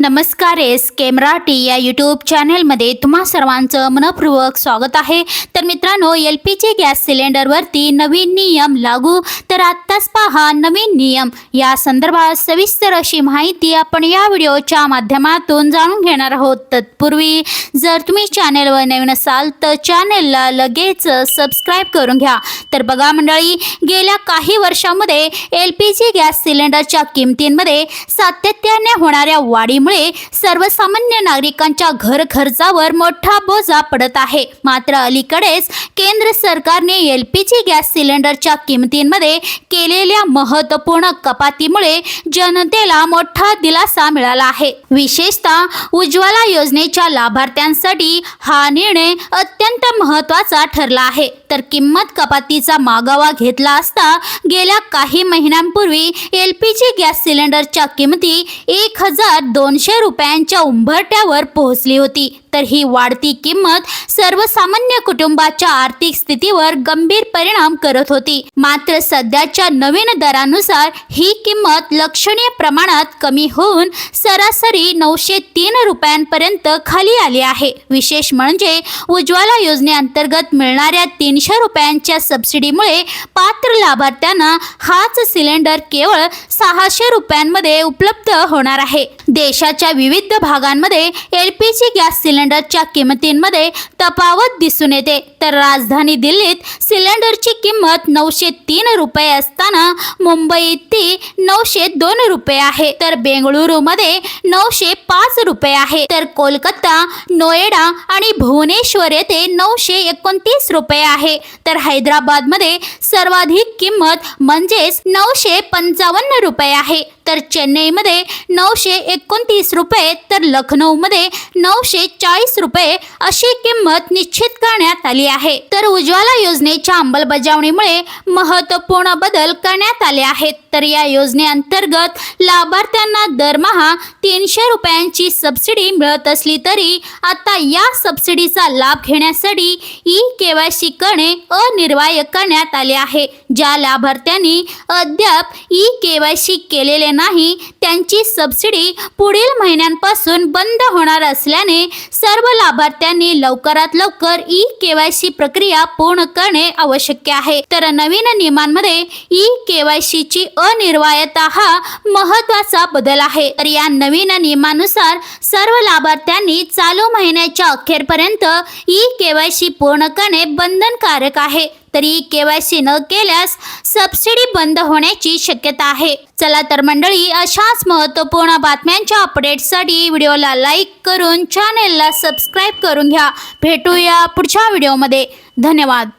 नमस्कार एस के मराठी या यूट्यूब चॅनेलमध्ये तुम्हा सर्वांचं मनपूर्वक स्वागत आहे. तर मित्रांनो एल पी जी गॅस सिलेंडरवरती नवीन नियम लागू. तर आत्ताच पहा नवीन नियम. या संदर्भात सविस्तर अशी माहिती आपण या व्हिडिओच्या माध्यमातून जाणून घेणार आहोत. तत्पूर्वी जर तुम्ही चॅनेलवर नवीन असाल तर चॅनेलला लगेच सबस्क्राईब करून घ्या. तर बघा मंडळी गेल्या काही वर्षामध्ये एल पी जी गॅस सिलेंडरच्या किमतींमध्ये सातत्याने होणाऱ्या वाढीमुळे सर्वसामान्य नागरिकांच्या घर खर्चावर मोठा बोजा पडत आहे. मात्र अलीकडेच केंद्र सरकारने एल पी जी गॅस सिलेंडरच्या किमतींमध्ये केलेल्या महत्त्वपूर्ण कपातीमुळे जनतेला मोठा दिलासा मिळाला आहे. विशेषतः उज्ज्वला योजनेच्या लाभार्थ्यांसाठी हा निर्णय अत्यंत महत्त्वाचा ठरला आहे. तर किंमत कपातीचा मागावा घेतला असता गेल्या काही महिन्यांपूर्वी एल पी जी गॅस सिलेंडरच्या किमती एक हजार दोनशे रुपयांच्या उंबरट्यावर पोहोचली होती. तर ही वाढती किंमत सर्वसामान्य कुटुंबाच्या आर्थिक स्थितीवर गंभीर परिणाम करत होती. मात्र सध्याच्या नवीन दरानुसार ही किंमत लक्षणीय प्रमाणात कमी होऊन सरासरी नऊशे तीन रुपयांपर्यंत खाली आली आहे. विशेष म्हणजे उज्ज्वला योजनेअंतर्गत मिळणाऱ्या तीनशे रुपयांच्या सबसिडीमुळे पात्र लाभार्थ्यांना हाच सिलेंडर केवळ सहाशे रुपयांमध्ये उपलब्ध होणार आहे. देशाच्या विविध भागांमध्ये एल पी जी गॅस सिलेंडरच्या किंमतींमध्ये तफावत दिसून येते. तर राजधानी दिल्लीत सिलेंडरची किंमत नऊशे तीन रुपये असताना मुंबईत ती नऊशे दोन रुपये आहे. तर बेंगळुरूमध्ये नऊशे पाच रुपये आहे. तर कोलकाता नोएडा आणि भुवनेश्वर येथे नऊशे एकोणतीस रुपये आहे. तर हैदराबादमध्ये सर्वाधिक किंमत म्हणजेच नऊशे पंचावन्न रुपये आहे. तर चेन्नईमध्ये नऊशे एकोणतीस रुपये तर लखनौमध्ये नऊशे चाळीस रुपये अशी किंमत निश्चित करण्यात आली आहे. तर उज्ज्वला योजनेच्या अंमलबजावणीमुळे महत्त्वपूर्ण बदल करण्यात आले आहेत. तर या योजनेअंतर्गत लाभार्थ्यांना दरमहा तीनशे रुपयांची सबसिडी मिळत असली तरी आता या सबसिडीचा लाभ घेण्यासाठी ई के वाय सी करणे अनिर्वाय करण्यात आले आहे. ज्या लाभार्थ्यांनी अद्याप ई के वाय सी केलेले नाही त्यांची सबसिडी पुढील महिन्यांपासून बंद होणार असल्याने सर्व लाभार्थ्यांनी लवकर लवकरात लवकर ई केवायसी सी प्रक्रिया पूर्ण करणे आवश्यक आहे. तर नवीन नियमांमध्ये ई केवायसी ची अनिर्वायता हा महत्त्वाचा बदल आहे. तर या नवीन नियमानुसार सर्व लाभार्थ्यांनी चालू महिन्याच्या अखेरपर्यंत ई के वाय सी पूर्ण करणे बंधनकारक आहे. तरी के वाय सी न केल्यास सबसिडी बंद होण्याची शक्यता आहे. चला तर मंडळी अशाच महत्त्वपूर्ण बातम्यांच्या अपडेटसाठी व्हिडिओला लाईक करून चॅनेलला सबस्क्राईब करून घ्या. भेटूया पुढच्या व्हिडिओमध्ये धन्यवाद.